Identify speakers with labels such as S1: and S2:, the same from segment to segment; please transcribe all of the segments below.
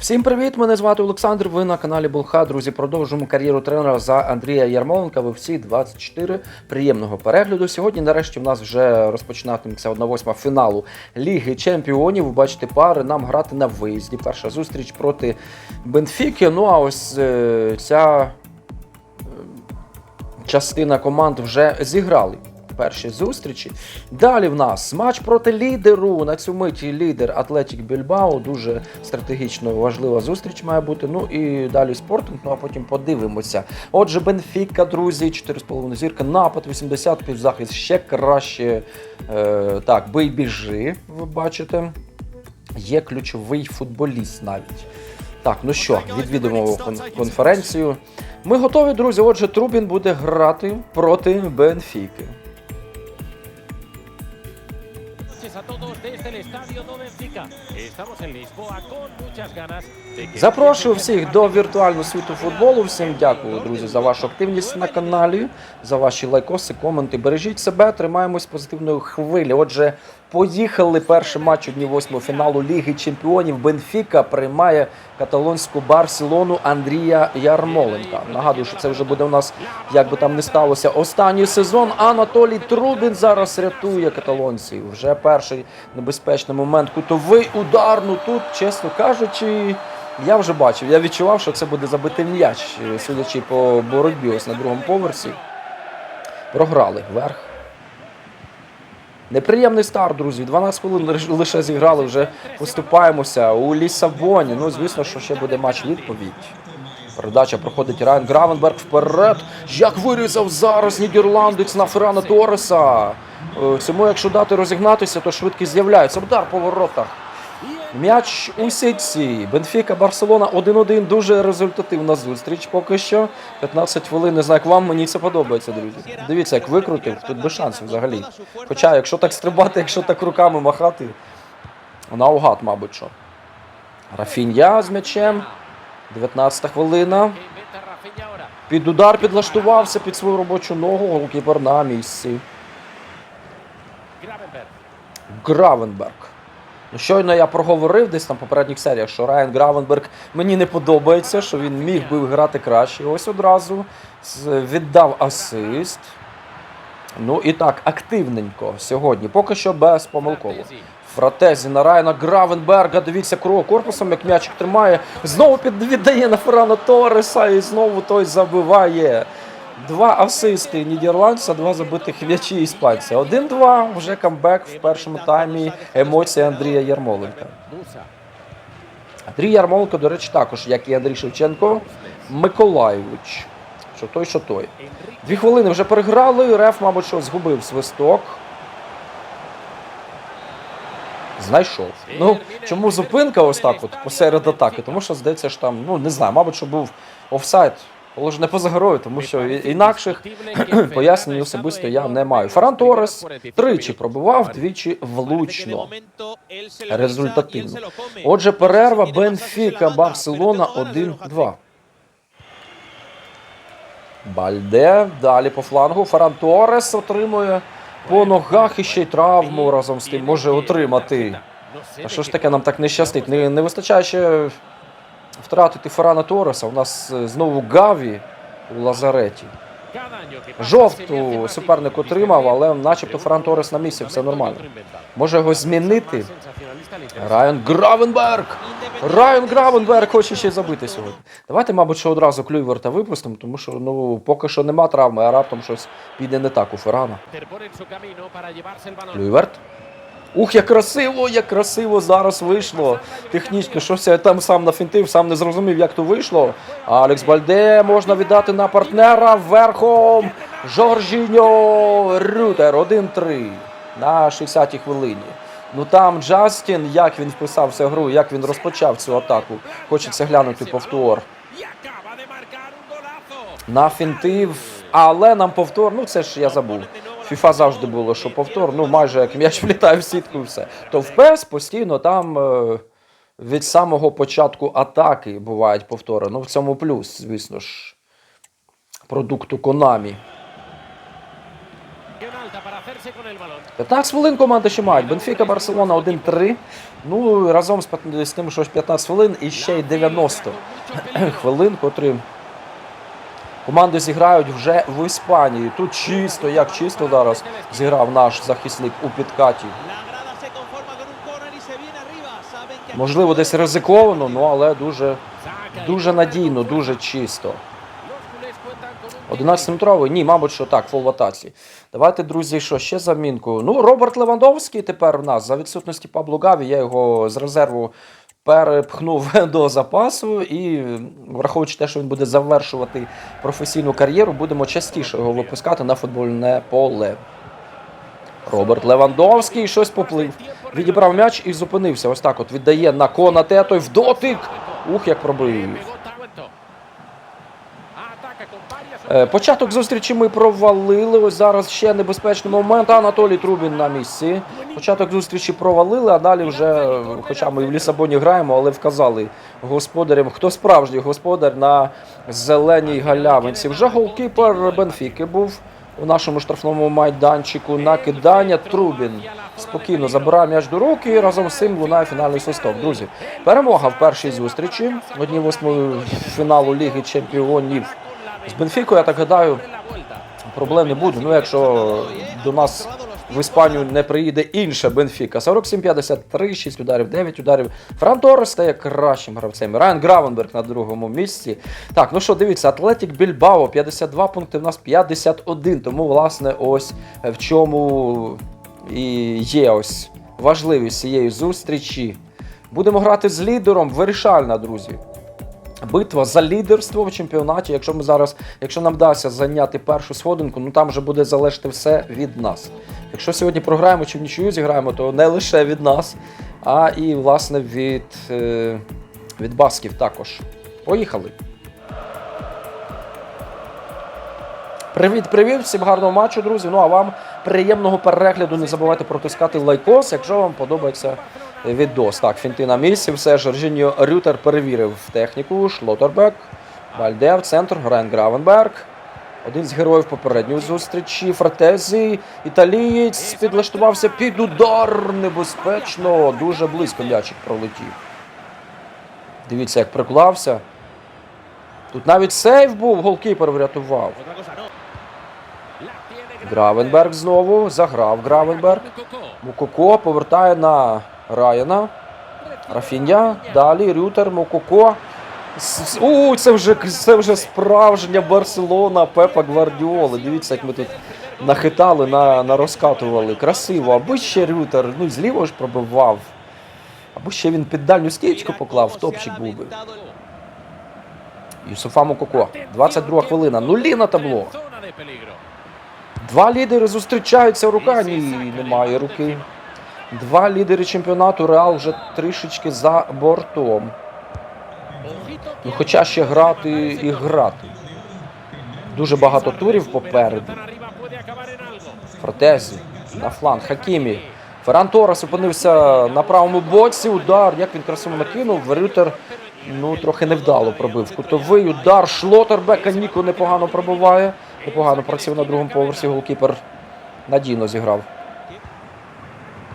S1: Всім привіт! Мене звати Олександр. Ви на каналі Болха. Друзі, продовжуємо кар'єру тренера за Андрія Ярмоленка. Ви всі 24. Приємного перегляду. Сьогодні, нарешті, в нас вже розпочинатиметься 1-8 фіналу Ліги Чемпіонів. Ви бачите пари. Нам грати на виїзді. Перша зустріч проти Бенфіки. Ну а ось е, ця е, частина команд вже зіграли. Перші зустрічі. Далі в нас матч проти лідеру. На цю миті лідер Атлетік Більбао. Дуже стратегічно важлива зустріч має бути. Ну і далі спортинг, ну а потім подивимося. Отже, Бенфіка, друзі, 4,5 зірка, напад 80, півзахист ще краще. Е, так, бий біжи, ви бачите. Є ключовий футболіст навіть. Так, ну що, відвідуємо конференцію. Ми готові, друзі. Отже, Трубін буде грати проти Бенфіки.
S2: Estadio do Benfica. Estamos en Lisboa con muchas ganas
S1: Запрошую всіх до віртуального світу футболу. Всім дякую, друзі, за вашу активність на каналі, за ваші лайкоси, коменти. Бережіть себе, тримаємось позитивної хвилі. Отже, поїхали. Перший матч у дні восьмого фіналу Ліги Чемпіонів. Бенфіка приймає каталонську Барселону Андрія Ярмоленка. Нагадую, що це вже буде у нас, як би там не сталося, останній сезон. Анатолій Трубін зараз рятує каталонців. Вже перший небезпечний момент. Кутовий удар. Ну тут, чесно кажучи. Я вже бачив, я відчував, що це буде забитий м'яч, е, судячи по боротьбі ось на другому поверсі. Програли вверх. Неприємний старт, друзі. 12 хвилин лише зіграли, вже поступаємося у Лісабоні. Ну, звісно, що ще буде матч відповідь. Передача проходить Райан Гравенберг вперед. Як вирізав зараз нідерландець на Феррана Торреса. Е, Цьому, якщо дати розігнатися, то швидкість з'являється. Удар по воротах. М'яч у сітці. Бенфіка Барселона 1-1. Дуже результативна зустріч поки що. 15 хвилин. Не знаю, як вам мені це подобається, друзі. Дивіться, як викрутив. Тут без шансів взагалі. Хоча, якщо так стрибати, якщо так руками махати, наугад, мабуть, що. Рафінья з м'ячем. 19 хвилина. Під удар підлаштувався під свою робочу ногу. Голкіпер на місці. Гравенберг. Ну, щойно я проговорив десь там в попередніх серіях, що Райан Гравенберг мені не подобається, що він міг би грати краще. Ось одразу віддав асист. Ну і так, активненько сьогодні. Поки що без помилково. Фратезі на Райана Гравенберга. Дивіться кров корпусом, як м'ячик тримає. Знову під віддає на Феррано Торреса і знову той забиває. Два асисти нідерландця, два забитих м'ячі іспанця. 1-2, вже камбек в першому таймі. Емоції Андрія Ярмоленка. Андрій Ярмоленко, до речі, також, як і Андрій Шевченко, Миколаєвич. Що той, що той. Дві хвилини вже переграли. Реф, мабуть, що згубив свисток. Знайшов. Ну, чому зупинка ось так от посеред атаки? Тому що здається ж там, ну не знаю, мабуть, що був офсайд. Але ж не поза грою, тому що інакших пояснень особисто я не маю. Ферран Торрес тричі пробивав, двічі влучно. Результативно. Отже, перерва Бенфіка, Барселона 1-2. Бальде. Далі по флангу. Ферран Торрес отримує по ногах і ще й травму разом з тим може отримати. А що ж таке нам так не щастить? Не, не вистачає ще втратити Феррана Торреса. У нас е, знову Гаві у Лазареті. Жовту суперник отримав, але начебто Ферран Торрес на місці, все нормально. Може його змінити? Райан Гравенберг! Райан Гравенберг хоче ще забити сьогодні. Давайте, мабуть, що одразу Клюйверта випустимо, тому що ну, поки що нема травми, а раптом щось піде не так у Феррана. Клюйверт. Ух, як красиво, як красиво зараз вийшло. Технічно, щось я там сам нафінтив, сам не зрозумів, як то вийшло. Алекс Бальде можна віддати на партнера верхом. Жоржіньо Рютер 1-3 на 60-й хвилині. Ну там Джастін, як він вписався в гру, як він розпочав цю атаку. Хочеться глянути повтор. Нафінтив, але нам повтор, ну це ж я забув. Фіфа завжди було, що повтор, ну майже як м'яч влітає в сітку і все. То в ПЕС постійно там е, від самого початку атаки бувають повтори. Ну в цьому плюс, звісно ж, продукту
S2: balón.
S1: 15 хвилин команди ще мають. Бенфіка, Барселона 1-3. Ну, разом з, тим, що 15 хвилин і ще й 90 хвилин, котрі команди зіграють вже в Іспанії. Тут чисто, як чисто зараз зіграв наш захисник у підкаті. Можливо, десь ризиковано, ну але дуже, дуже надійно, дуже чисто.
S2: Los culés cuentan con un
S1: 11-метровий? Ні, мабуть, що так, фол в атаці. Давайте, друзі, що ще замінку. Ну, Роберт Левандовський тепер в нас за відсутності Пабло Гаві. Я його з резерву перепхнув до запасу. І враховуючи те, що він буде завершувати професійну кар'єру, будемо частіше його випускати на футбольне поле. Роберт Левандовський щось поплив. Відібрав м'яч і зупинився. Ось так от віддає на Конате, той в дотик. Ух, як пробив. Е, Початок зустрічі ми провалили. Ось зараз ще небезпечний момент. Анатолій Трубін на місці. Початок зустрічі провалили, а далі вже, хоча ми в Лісабоні граємо, але вказали господарям, хто справжній господар на зеленій галявинці. Вже голкіпер Бенфіки був у нашому штрафному майданчику. Накидання Трубін спокійно забирає м'яч до руки і разом з цим лунає фінальний свисток. Друзі, перемога в першій зустрічі. Одній восьмої фіналу Ліги Чемпіонів. З Бенфікою, я так гадаю, проблем не буде. Ну, якщо до нас в Іспанію не приїде інша Бенфіка. 47-53, 6 ударів, 9 ударів. Фран Торрес стає кращим гравцем. Райан Гравенберг на другому місці. Так, ну що, дивіться, Атлетік Більбао 52 пункти, в нас 51. Тому, власне, ось в чому і є ось важливість цієї зустрічі. Будемо грати з лідером. Вирішальна, друзі. Битва за лідерство в чемпіонаті. Якщо ми зараз, якщо нам вдасться зайняти першу сходинку, ну там вже буде залежати все від нас. Якщо сьогодні програємо чи в нічию зіграємо, то не лише від нас, а і власне від, е, від басків також. Поїхали. Привіт, привіт, всім гарного матчу, друзі. Ну а вам приємного перегляду. Не забувайте протискати лайкос, якщо вам подобається відос. Так, фінти на місці. Все, Жоржіньо Рютер перевірив техніку. Шлотербек, Вальдев, центр, Рен Гравенберг. Один з героїв попередньої зустрічі. Фратезі. Італієць підлаштувався під удар. Небезпечно. Дуже близько м'ячик пролетів. Дивіться, як приклався. Тут навіть сейв був, голкіпер врятував. Гравенберг знову. Заграв Гравенберг. Мукоко повертає на Райана. Рафінья. Далі Рютер, с- У, це вже, це вже справжня Барселона Пепа Гвардіоли. Дивіться, як ми тут нахитали, на, нарозкатували. Красиво. Аби ще Рютер, ну зліво ж пробивав. Або ще він під дальню стічку поклав, топчик був би. Юсуфа Мукоко. 22 хвилина. Нулі на табло. Два лідери зустрічаються рука. Ні, немає руки. Два лідери чемпіонату Реал вже трішечки за бортом. Ну, хоча ще грати і грати. Дуже багато турів попереду. Фратезі на фланг. Хакімі. Ферран Торрес опинився на правому боці. Удар. Як він красиво накинув. Рютер ну, трохи невдало пробив. Кутовий удар. Шлотербека Ніко непогано пробиває. Непогано працює на другому поверсі. Голкіпер надійно зіграв.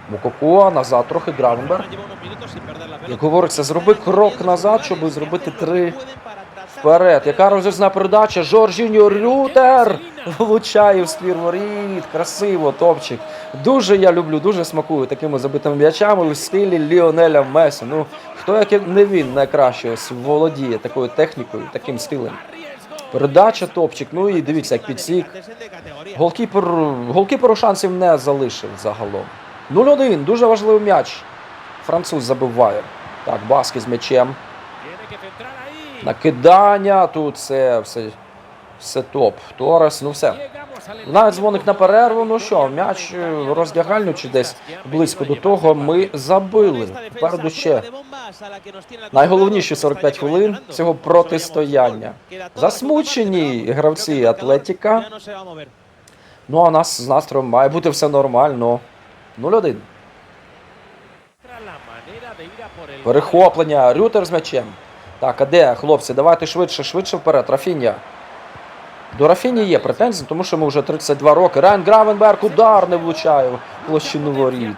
S1: Мукоко назад трохи
S3: pelota.
S1: Як говориться, зроби крок назад, щоб зробити три вперед. Яка розрізна передача? Жоржіньо Рютер влучає в ствір воріт. Красиво, топчик. Дуже я люблю, дуже смакую такими забитими м'ячами у стилі Ліонеля Месі. Ну, хто як не він найкраще ось володіє такою технікою, таким стилем. Передача, топчик. Ну і дивіться, як підсік. Голкіпер, голкіперу шансів не залишив загалом. 0-1, дуже важливий м'яч. Француз забиває. Так, Баски з м'ячем. Накидання, тут все, все, все топ. Торес, ну все. Навіть дзвоник на перерву. Ну що, м'яч е, в роздягальню чи десь близько до того ми забили. Попереду ще найголовніші 45 хвилин цього протистояння. Засмучені гравці Атлетіка. Ну а нас з настроєм має бути все нормально. 0-1.
S2: la manera de ir a por el
S1: Перехоплення. Рютер з м'ячем. Так, а де, хлопці? Давайте швидше, швидше вперед. Рафіння. До Рафіні є претензії, тому що ми вже 32 роки. Райан Гравенберг удар не влучає в площину воріт.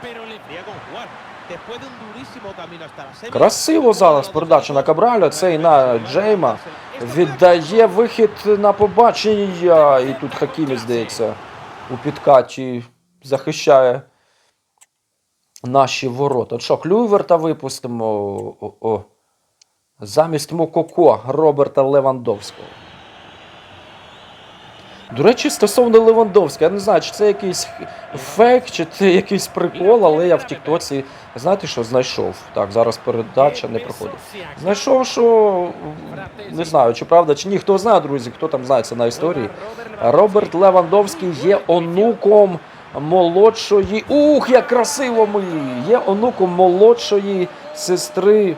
S1: Красиво зараз передача на Кабраля. Цей на Джейма віддає вихід на побачення. І тут Хакімі, здається, у підкаті захищає наші ворота. Що, Клюверта випустимо. О, о. Замість Мококо Роберта Левандовського. До речі, стосовно Левандовського, я не знаю, чи це якийсь фейк, чи це якийсь прикол, але я в Тіктоці, знаєте що, знайшов. Так, зараз передача не проходить. Знайшов, що не знаю, чи правда, чи ні. Хто знає, друзі, хто там знається на історії. Роберт Левандовський є онуком молодшої. Ух, як красиво ми! Є онуком молодшої сестри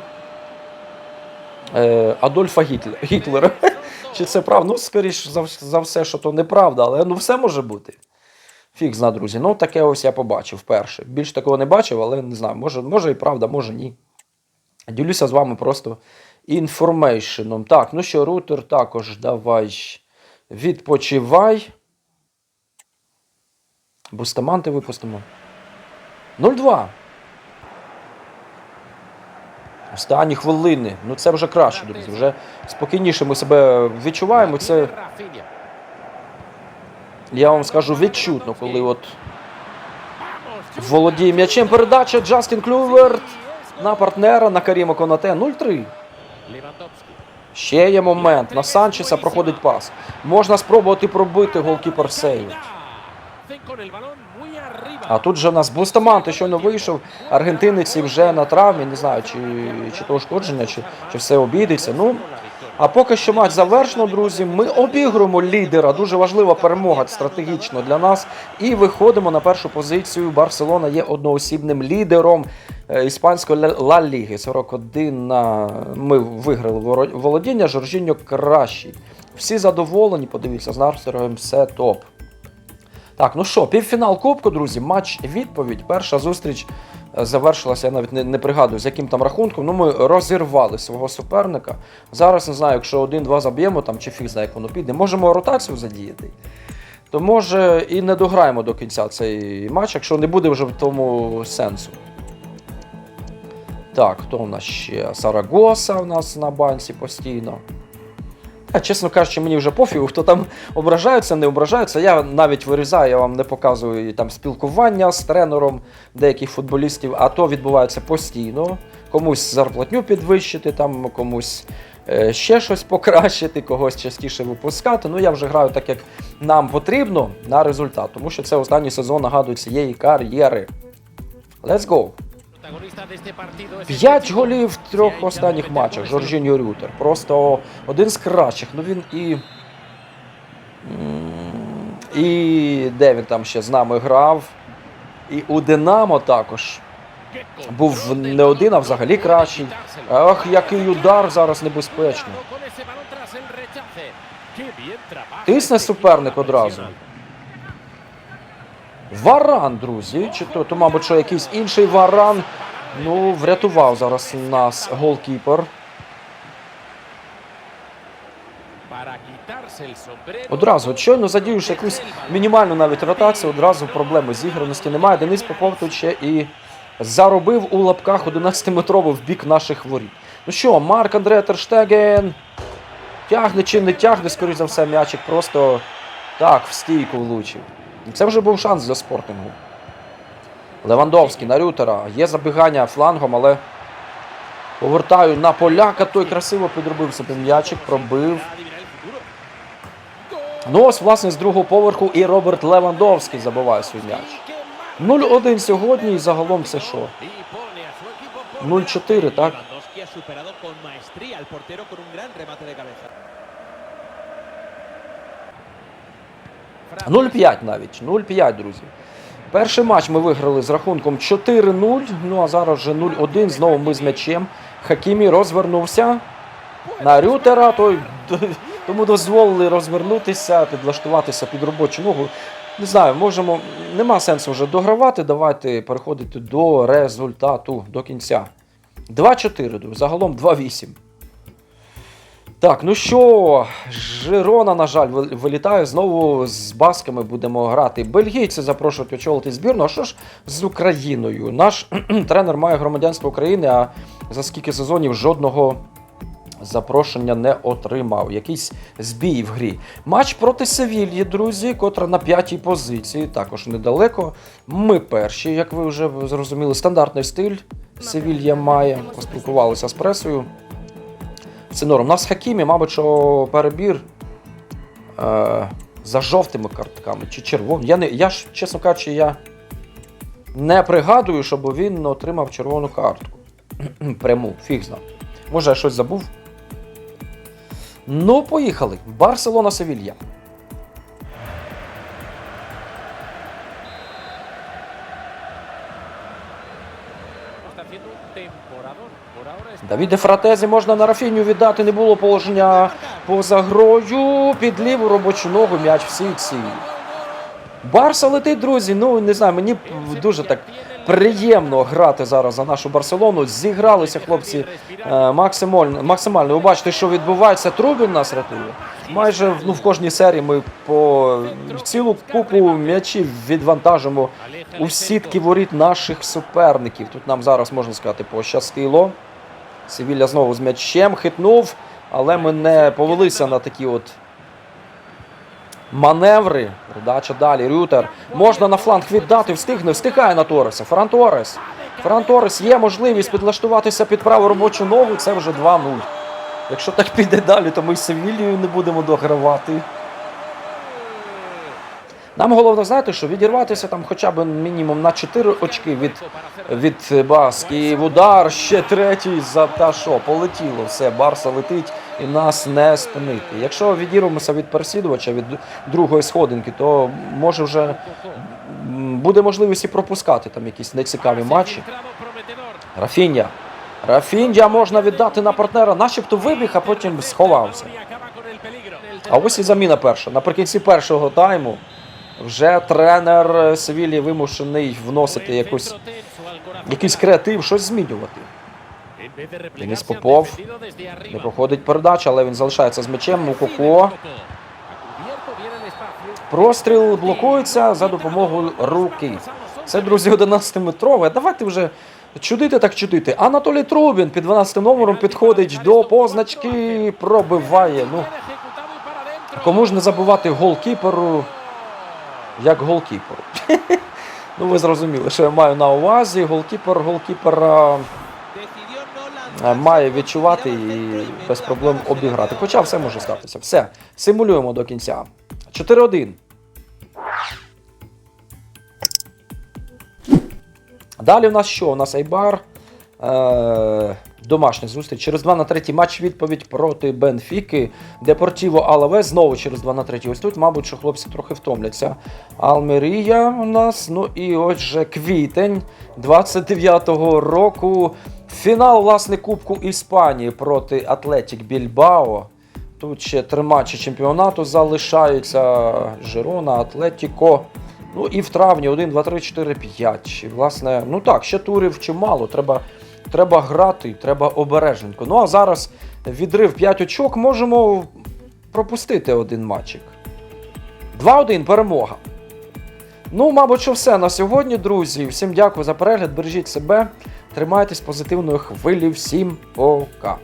S1: е, Адольфа Гітлера. Чи це правда? Ну, скоріш за, за все, що то неправда, але ну все може бути. Фіг зна, друзі. Ну, таке ось я побачив вперше. Більш такого не бачив, але не знаю, може, може і правда, може ні. Ділюся з вами просто інформейшеном. Так, ну що, рутер також давай відпочивай. Бустаманти випустимо. 0-2. Останні хвилини. Ну це вже краще, друзі. Вже спокійніше ми себе відчуваємо. Це я вам скажу відчутно, коли от володіє м'ячем. Передача Джастін Клюверт на партнера на Каріма Конате 0-3. Ще є момент. На Санчеса проходить пас. Можна спробувати пробити голкіпер сейв. А тут же в нас Бустаманте щойно вийшов. Аргентинець і вже на травмі. Не знаю, чи, чи то ушкодження, чи, чи все обійдеться. Ну, а поки що матч завершено, друзі. Ми обігруємо лідера. Дуже важлива перемога стратегічно для нас. І виходимо на першу позицію. Барселона є одноосібним лідером е, іспанської Ла- Ліги. 41 на ми виграли володіння. Жоржіньо кращий. Всі задоволені. Подивіться, з Нарстером все топ. Так, ну що, півфінал Кубку, друзі, матч відповідь. Перша зустріч е, завершилася, я навіть не, не пригадую, з яким там рахунком. Ну, ми розірвали свого суперника. Зараз не знаю, якщо один-два заб'ємо там, чи фіг знає, як воно піде. Можемо ротацію задіяти. То може і не дограємо до кінця цей матч, якщо не буде вже в тому сенсу. Так, хто у нас ще? Сарагоса у нас на банці постійно. Чесно кажучи, мені вже пофігу, хто там ображаються, не ображаються. Я навіть вирізаю, я вам не показую там спілкування з тренером деяких футболістів, а то відбувається постійно. Комусь зарплатню підвищити, там комусь е, ще щось покращити, когось частіше випускати. Ну я вже граю так, як нам потрібно на результат, тому що це останній сезон нагадує цієї кар'єри. Let's go! П'ять голів в трьох останніх матчах. Жоржіньо Рютер. Просто один з кращих. Ну він і. І де він там ще з нами грав. І у Динамо також. Був не один, а взагалі кращий. Ах, який удар зараз небезпечний.
S2: Con ese balón
S1: Варан, друзі. Чи то, то, мабуть, що якийсь інший варан. Ну, врятував зараз нас голкіпер. Одразу, щойно задіюш якусь мінімальну навіть ротацію, одразу проблеми зіграності немає. Денис Попов ще і заробив у лапках 11-метровий в бік наших воріт. Ну що, Марк Андре Терштеген тягне чи не тягне, скоріш за все, м'ячик просто так в стійку влучив. Це вже був шанс для спортингу. Левандовський на Рютера. Є забігання флангом, але повертаю на поляка. Той красиво підробив собі м'ячик, пробив. Ну ось, власне, з другого поверху і Роберт Левандовський забиває свій м'яч.
S2: Y que marca.
S1: 0-1 сьогодні і загалом це що?
S2: Y pone a su equipo por
S1: 0-4, так? 0-5 навіть. 0-5, друзі. Перший матч ми виграли з рахунком 4-0. Ну а зараз вже 0-1. Знову ми з м'ячем. Хакімі розвернувся на Рютера. Той, тому дозволили розвернутися, підлаштуватися під робочу ногу. Не знаю, можемо. Нема сенсу вже догравати. Давайте переходити до результату до кінця. 2-4, друзі. Загалом 2-8. Так, ну що, Жирона, на жаль, вилітає. Знову з басками будемо грати. Бельгійці запрошують очолити збірну. А що ж з Україною? Наш тренер має громадянство України, а за скільки сезонів жодного запрошення не отримав. Якийсь збій в грі. Матч проти Севільї, друзі, котра на п'ятій позиції, також недалеко. Ми перші, як ви вже зрозуміли, стандартний стиль Севілья має. Поспілкувалися з пресою. Це норм. У нас Хакімі, мабуть, що перебір е, за жовтими картками чи червоними. Я, я ж, чесно кажучи, я не пригадую, щоб він отримав червону картку. Пряму, фіг знав. Може, я щось забув. Ну, поїхали. Барселона Севілья. Давіде Фратезі можна на Рафіню віддати. Не було положення поза грою. Під ліву робочу ногу м'яч в сітці. Барса летить, друзі. Ну не знаю, мені дуже так приємно грати зараз за нашу Барселону. Зігралися хлопці е, максимально. максимально. Ви бачите, що відбувається. Трубін нас рятує. Майже ну, в кожній серії ми по цілу купу м'ячів відвантажимо у сітки воріт наших суперників. Тут нам зараз можна сказати пощастило. Севілля знову з м'ячем хитнув, але ми не повелися на такі от маневри. Передача далі. Рютер. Можна на фланг віддати, встигне, встигає на Тореса. Ферран Торес. Ферран Торес є можливість підлаштуватися під праву робочу ногу. Це вже 2-0. Якщо так піде далі, то ми з Севілією не будемо догравати. Нам головне знаєте, що відірватися там хоча б мінімум на 4 очки від, від Баски. Удар ще третій за та що, полетіло все. Барса летить і нас не спинити. Якщо відірвемося від переслідувача, від другої сходинки, то може вже буде можливість і пропускати там якісь нецікаві матчі. Рафіння. Рафіння можна віддати на партнера, начебто вибіг, а потім сховався. А ось і заміна перша. Наприкінці першого тайму вже тренер Севілі вимушений вносити якусь, якийсь креатив, щось змінювати.
S2: Денис Попов.
S1: Не проходить передача, але він залишається з м'ячем. Мукоко. Простріл блокується за допомогою руки. Це, друзі, 11-метрове. Давайте вже чудити так чудити. Анатолій Трубін під 12 номером підходить до позначки, пробиває. Ну, кому ж не забувати голкіперу, як голкіперу. Ну, ви зрозуміли, що я маю на увазі. Голкіпер голкіпера е, має відчувати і без проблем обіграти. Хоча все може статися. Все, симулюємо до кінця. 4-1. Далі у нас що? У нас Айбар. Е, домашня зустріч. Через 2 на 3 матч відповідь проти Бенфіки. Депортіво Алаве знову через 2 на 3. Ось тут, мабуть, що хлопці трохи втомляться. Алмерія у нас. Ну і отже, квітень 29-го року. Фінал, власне, Кубку Іспанії проти Атлетік Більбао. Тут ще три матчі чемпіонату залишаються. Жирона, Атлетіко. Ну і в травні 1, 2, 3, 4, 5. І, власне, ну так, ще турів чимало. Треба, треба грати, треба обережненько. Ну а зараз відрив 5 очок, можемо пропустити один матчик. 2-1 перемога. Ну, мабуть, що все на сьогодні, друзі. Всім дякую за перегляд. Бережіть себе, тримайтесь позитивної хвилі. Всім пока.